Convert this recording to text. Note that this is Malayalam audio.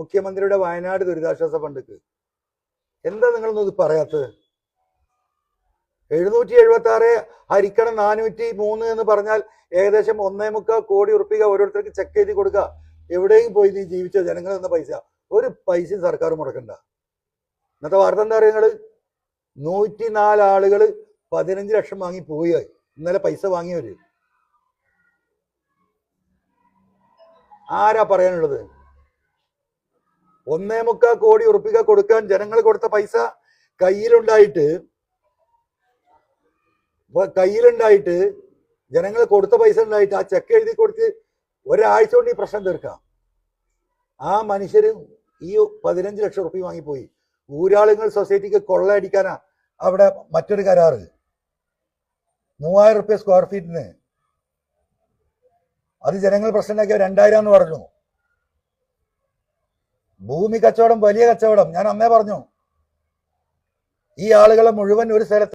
മുഖ്യമന്ത്രിയുടെ വയനാട് ദുരിതാശ്വാസ ഫണ്ടിക്ക്. എന്താ നിങ്ങളൊന്നും ഇത് പറയാത്തത്? എഴുന്നൂറ്റി എഴുപത്തി ആറ് ഹരിക്കണം നാനൂറ്റി മൂന്ന് എന്ന് പറഞ്ഞാൽ ഏകദേശം ഒന്നേ മുക്കാൽ കോടി ഉറപ്പിക്ക ഓരോരുത്തർക്ക് ചെക്ക് എഴുതി കൊടുക്കുക എവിടെയും പോയി നീ ജീവിച്ച ജനങ്ങൾ എന്ന പൈസ. ഒരു പൈസയും സർക്കാർ മുടക്കണ്ട. ഇന്നത്തെ വാർത്ത എന്താ പറയുക നിങ്ങൾ? നൂറ്റിനാല് ആളുകൾ പതിനഞ്ച് ലക്ഷം വാങ്ങി പോയി ഇന്നലെ പൈസ വാങ്ങിയവര്. ആരാ പറയാനുള്ളത്? ഒന്നേ മുക്കാൽ കോടി ഉറപ്പിക കൊടുക്കാൻ ജനങ്ങൾ കൊടുത്ത പൈസ കയ്യിലുണ്ടായിട്ട് കയ്യിലുണ്ടായിട്ട് ജനങ്ങൾ കൊടുത്ത പൈസ ഉണ്ടായിട്ട് ആ ചെക്ക് എഴുതി കൊടുത്ത് ഒരാഴ്ച കൊണ്ട് ഈ പ്രശ്നം തീർക്കാം. ആ മനുഷ്യർ ഈ പതിനഞ്ച് ലക്ഷം ഉറപ്പി വാങ്ങിപ്പോയി. ഊരാളുങ്ങൾ സൊസൈറ്റിക്ക് കൊള്ളയടിക്കാനാ അവിടെ മറ്റൊരു കരാറ്. മൂവായിരം റുപ്യ സ്ക്വയർ ഫീറ്റിന് അത് ജനങ്ങൾ പ്രശ്നമാക്കിയ രണ്ടായിരം എന്ന് പറഞ്ഞു. ഭൂമി കച്ചവടം വലിയ കച്ചവടം. ഞാൻ അന്നേ പറഞ്ഞു ഈ ആളുകളെ മുഴുവൻ ഒരു സ്ഥലത്ത്